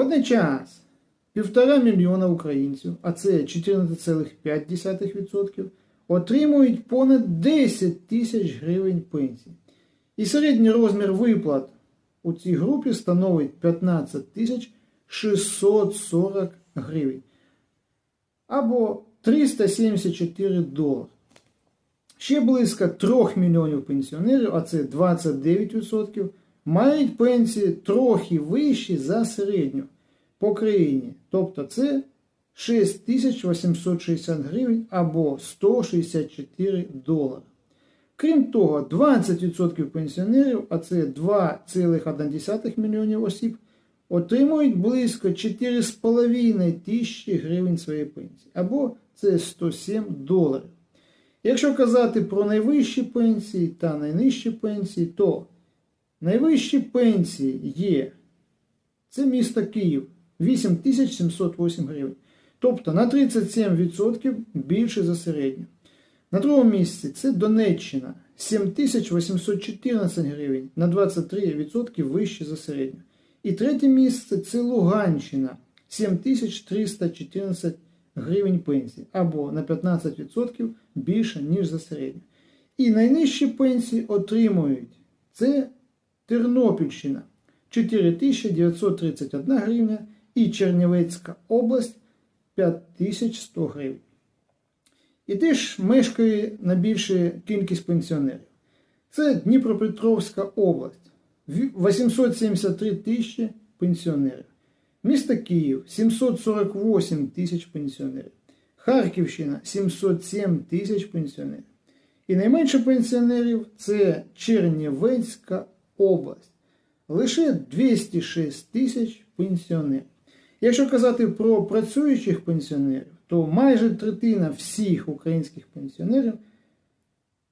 Водночас півтора мільйона українців, а це 14,5%, отримують понад 10 тисяч гривень пенсії. І середній розмір виплат у цій групі становить 15 тисяч 640 гривень або 374 долари. Ще близько 3 мільйонів пенсіонерів, а це 29%, мають пенсії трохи вищі за середню по країні. Тобто це 6860 гривень або 164 долари. Крім того, 20% пенсіонерів, а це 2,1 мільйонів осіб, отримують близько 4,5 тисячі гривень своєї пенсії, або це 107 доларів. Якщо казати про найвищі пенсії та найнижчі пенсії, то найвищі пенсії є це місто Київ 8708 гривень. Тобто на 37% більше за середню. На другому місці це Донеччина 7814 гривень на 23% вище за середню. І третє місце це Луганщина 7314 гривень пенсії або на 15% більше, ніж за середню. І найнижчі пенсії отримують це Тернопільщина 4931 гривня і Чернівецька область 5100 гривень. І де ж мешкає найбільша кількість пенсіонерів? Це Дніпропетровська область. 873 тисячі пенсіонерів. Місто Київ 748 тисяч пенсіонерів. Харківщина 707 тисяч пенсіонерів. І найменше пенсіонерів це Чернівецька область. Лише 206 тисяч пенсіонерів. Якщо казати про працюючих пенсіонерів, то майже третина всіх українських пенсіонерів,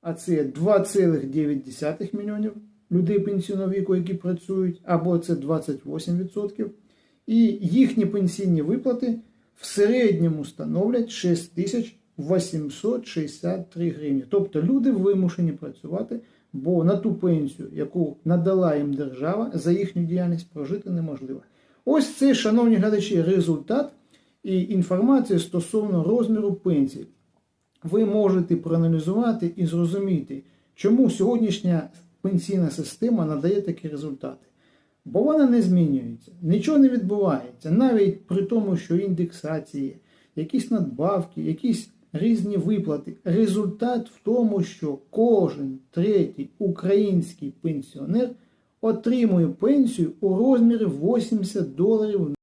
а це 2,9 мільйонів людей пенсійного віку, які працюють, або це 28%, і їхні пенсійні виплати в середньому становлять 6863 гривні. Тобто люди вимушені працювати, бо на ту пенсію, яку надала їм держава, за їхню діяльність прожити неможливо. Ось це, шановні глядачі, результат і інформація стосовно розміру пенсій. Ви можете проаналізувати і зрозуміти, чому сьогоднішня пенсійна система надає такі результати. Бо вона не змінюється, нічого не відбувається, навіть при тому, що індексації, якісь надбавки, якісь різні виплати. Результат в тому, що кожен третій український пенсіонер отримує пенсію у розмірі 80 доларів